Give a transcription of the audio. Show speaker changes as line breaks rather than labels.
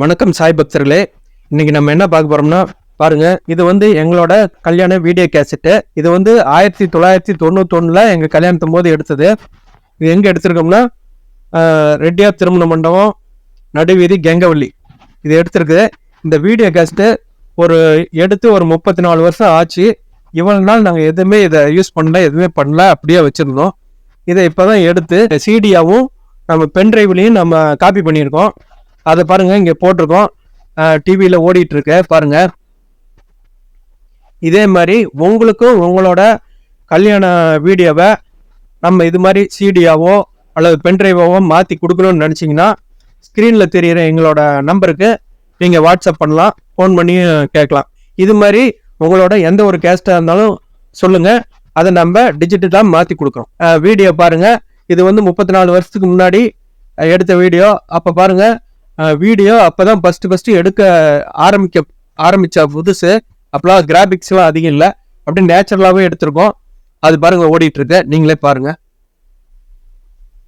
வணக்கம் சாய் பக்தர்களே. இன்னைக்கு நம்ம என்ன பார்க்க போறோம்னா பாருங்க இது வந்து எங்களோட கல்யாண வீடியோ கேசட்டு. இது வந்து ஆயிரத்தி தொள்ளாயிரத்தி தொண்ணூத்தொன்னுல எங்க கல்யாணத்தும் போது எடுத்தது. இது எங்க எடுத்திருக்கோம்னா ரெட்டியார் திருமண மண்டபம் நடுவீதி கெங்கவள்ளி. இது எடுத்திருக்கு. இந்த வீடியோ கேசட்டு ஒரு எடுத்து ஒரு முப்பத்தி நாலு வருஷம் ஆச்சு. இவ்வளவு நாள் நாங்கள் எதுவுமே இதை யூஸ் பண்ணல எதுவுமே பண்ணல அப்படியே வச்சுருந்தோம். இதை இப்போ தான் எடுத்து சிடியாகவும் நம்ம பென் டிரைவ்லையும் நம்ம காப்பி பண்ணியிருக்கோம். அதை பாருங்கள் இங்கே போட்டிருக்கோம். டிவியில் ஓடிட்டு பாருங்கள் பாருங்க. இதே மாதிரி உங்களுக்கும் உங்களோட கல்யாண வீடியோவை நம்ம இது மாதிரி சிடியாவோ அல்லது பென்ட்ரைவாவோ மாற்றி கொடுக்கணும்னு நினச்சிங்கன்னா ஸ்க்ரீனில் தெரியிற எங்களோட நம்பருக்கு நீங்கள் வாட்ஸ்அப் பண்ணலாம் ஃபோன் பண்ணி கேட்கலாம். இது மாதிரி உங்களோட எந்த ஒரு கேஸ்ட்டாக இருந்தாலும் சொல்லுங்கள் அதை நம்ம டிஜிட்டலாக மாற்றி கொடுக்குறோம். வீடியோ பாருங்கள் இது வந்து முப்பத்தி நாலு வருஷத்துக்கு முன்னாடி எடுத்த வீடியோ அப்போ பாருங்கள் வீடியோ அப்போ தான் ஃபஸ்ட்டு ஃபஸ்ட்டு எடுக்க ஆரம்பிக்க ஆரம்பித்த புதுசு. அப்போலாம் கிராபிக்ஸ்லாம் அதிகம் இல்லை. அப்படியே நேச்சுரலாகவே எடுத்திருக்கோம். அது பாருங்கள் ஓடிட்டுருக்கு நீங்களே பாருங்கள்